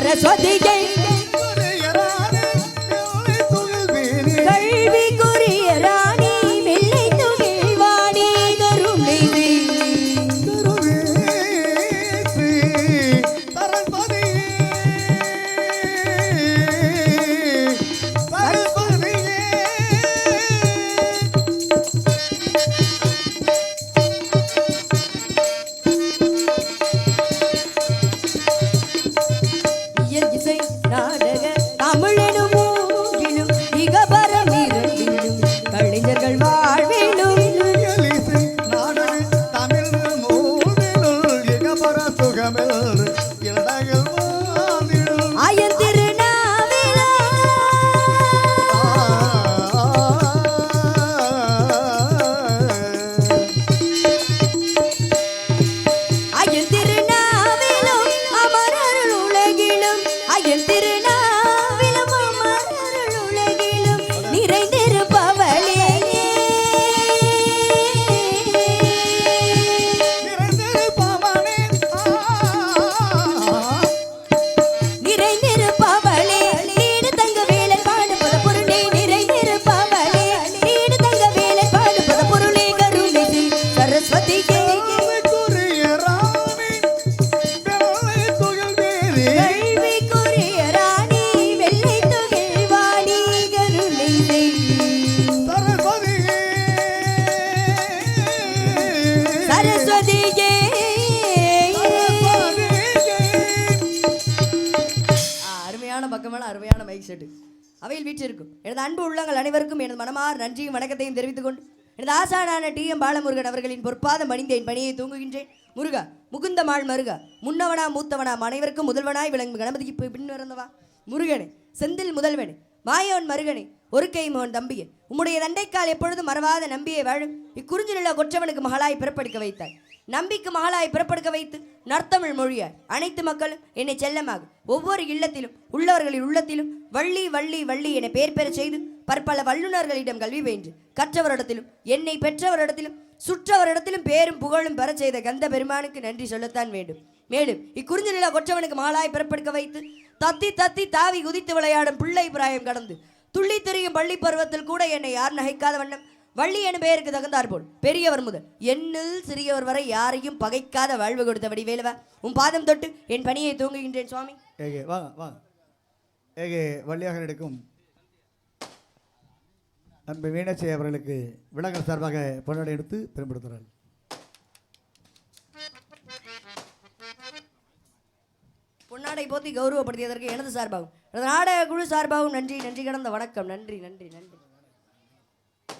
Agora é só DJ நாடக தமிழெனும் அருமையான அருமையான மைக் செட்டு அவையில் வீற்றிருக்கும். எனது அன்பு உள்ளங்கள் அனைவருக்கும் எனது மனமார் நன்றியும் வணக்கத்தையும் தெரிவித்துக் கொண்டு எனது ஆசானான டி. எம். பாலமுருகன் அவர்களின் பொற்பாதம் அணிந்தேன் பணியை தூங்குகின்றேன். முருகா முகுந்த மாள் மருகா முன்னவனா மூத்தவனா அனைவருக்கும் முதல்வனாய் விளங்கும் கணபதிக்கு போய் பின்வரந்தவா? முருகனே செந்தில் முதல்வனே மாயவன் மருகனே ஒரு கை மோன் தம்பியே உம்முடைய தண்டைக்கால் எப்பொழுதும் மறவாத நம்பியை வாழும். இக்குறிஞ்சி கொற்றவனுக்கு மகளாய் பிறப்படுக்க வைத்தாய். நம்பிக்கு மகளாய் பிறப்படுக்க வைத்து நற்தமிழ் மொழியாய் அனைத்து மக்களும் என்னை செல்லமாக ஒவ்வொரு இல்லத்திலும் உள்ளவர்களின் உள்ளத்திலும் வள்ளி வள்ளி வள்ளி என பெயர் பெறச் செய்து பற்பல வல்லுநர்களிடம் கல்வி பயின்று கற்றவரிடத்திலும் என்னை பெற்றவரிடத்திலும் சுற்றவரிடத்திலும் பேரும் புகழும் பெறச் செய்த கந்த பெருமானுக்கு நன்றி சொல்லத்தான் வேண்டும். மேலும் இக்குறிஞ்ச நில கொற்றவனுக்கு மகளாய் பிறப்படுக்க வைத்து தத்தி தத்தி தாவி குதித்து விளையாடும் பிள்ளை பிராயம் கடந்து துள்ளி திரியும் பள்ளி பருவத்தில் கூட என்னை யார் நகைக்காத வண்ணம் வள்ளி எனும் பெயருக்கு தகுந்தார் போல். பெரியவர் முதல். என்னில் சிறியவர் வரை யாரையும் பகைக்காத வாழ்வு கொடுத்த வடிவேலுவா. உன் பாதம் தொட்டு என் பணியை தூங்குகின்றேன் சுவாமி. ஏகே வாங்க வாங்க. ஏகே வள்ளியாக எடுக்கும். அன்பு மீனாட்சி அவர்களுக்கு விலங்கல் சார்பாக பொன்னாடை எடுத்து பெரும்படுத்துகிறார் பொன்னாடை போத்தி கௌரவப்படுத்தியதற்கு எனது சார்பாகும் எனது நாடக குழு சார்பாகவும் நன்றி நன்றி கடந்த வணக்கம். நன்றி நன்றி நன்றி.